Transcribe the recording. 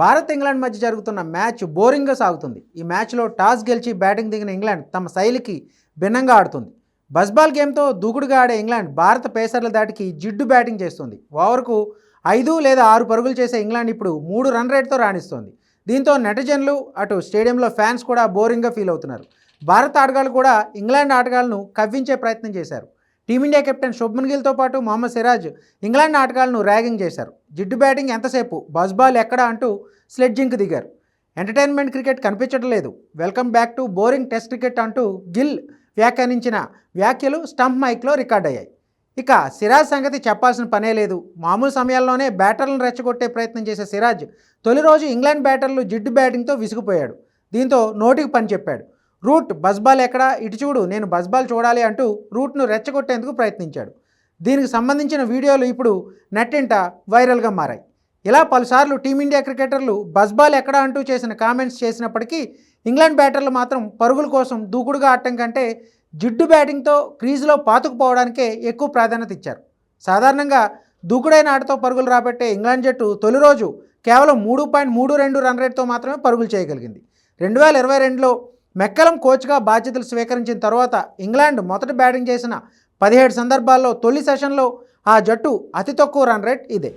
Bharat England మధ్య జరుగుతున్న match బోరింగ్గా సాగుతుంది. ఈ మ్యాచ్లో టాస్ గెలిచి బ్యాటింగ్ దిగిన ఇంగ్లాండ్ తమ శైలికి భిన్నంగా ఆడుతుంది. బస్బాల్ గేమ్తో దూకుడుగా ఆడే ఇంగ్లాండ్ భారత పేసర్ల దాటికి జిడ్డు బ్యాటింగ్ చేస్తుంది. ఓవర్కు ఐదు లేదా ఆరు పరుగులు చేసే ఇంగ్లాండ్ ఇప్పుడు మూడు రన్ రేట్తో రాణిస్తోంది. దీంతో నెటిజన్లు అటు స్టేడియంలో ఫ్యాన్స్ కూడా బోరింగ్గా ఫీల్ అవుతున్నారు. భారత ఆటగాళ్ళు కూడా ఇంగ్లాండ్ ఆటగాళ్ళను కవ్వించే ప్రయత్నం చేశారు. టీమిండియా కెప్టెన్ శుభ్మన్ గిల్తో పాటు మొహమ్మద్ సిరాజ్ ఇంగ్లాండ్ ఆటగాళ్ళను ర్యాగింగ్ చేశారు. జిడ్డు బ్యాటింగ్ ఎంతసేపు? బస్బాల్ ఎక్కడ? అంటూ స్లెడ్జింగ్కి దిగారు. ఎంటర్టైన్మెంట్ క్రికెట్ కనిపించడం లేదు welcome back to boring test cricket అంటూ గిల్ వ్యాఖ్యానించిన వ్యాఖ్యలు స్టంప్ మైక్లో రికార్డ్ అయ్యాయి ఇక సిరాజ్ సంగతి చెప్పాల్సిన పనే లేదు. మామూలు సమయాల్లోనే బ్యాటర్లను రెచ్చగొట్టే ప్రయత్నం చేసే సిరాజ్ తొలి రోజు ఇంగ్లాండ్ బ్యాటర్లు జిడ్డు బ్యాటింగ్తో విసిగిపోయాడు. దీంతో నోటికి పని చెప్పాడు. రూట్ బస్బాల్ ఎక్కడా? ఇటు చూడు నేను బస్బాల్ చూడాలి అంటూ రూట్ను రెచ్చగొట్టేందుకు ప్రయత్నించాడు. దీనికి సంబంధించిన వీడియోలు ఇప్పుడు నెట్టింట వైరల్గా మారాయి. ఇలా పలుసార్లు టీమిండియా క్రికెటర్లు బజ్బాల్ ఎక్కడా అంటూ చేసిన కామెంట్స్ చేసినప్పటికీ ఇంగ్లాండ్ బ్యాటర్లు మాత్రం పరుగుల కోసం దూకుడుగా ఆడటం కంటే జిడ్డు బ్యాటింగ్తో క్రీజులో పాతుకుపోవడానికే ఎక్కువ ప్రాధాన్యత ఇచ్చారు. సాధారణంగా దూకుడైన ఆటతో పరుగులు రాబట్టే ఇంగ్లాండ్ జట్టు తొలి రోజు కేవలం మూడు పాయింట్ మూడు రెండు రన్ రేట్తో మాత్రమే పరుగులు చేయగలిగింది. రెండు వేల ఇరవై రెండులో మెక్కలం కోచ్గా బాధ్యతలు స్వీకరించిన తర్వాత ఇంగ్లాండ్ మొదట బ్యాటింగ్ చేసిన పదిహేడు సందర్భాల్లో తొలి సెషన్లో ఆ జట్టు అతి తక్కువ రన్ రేట్ ఇదే.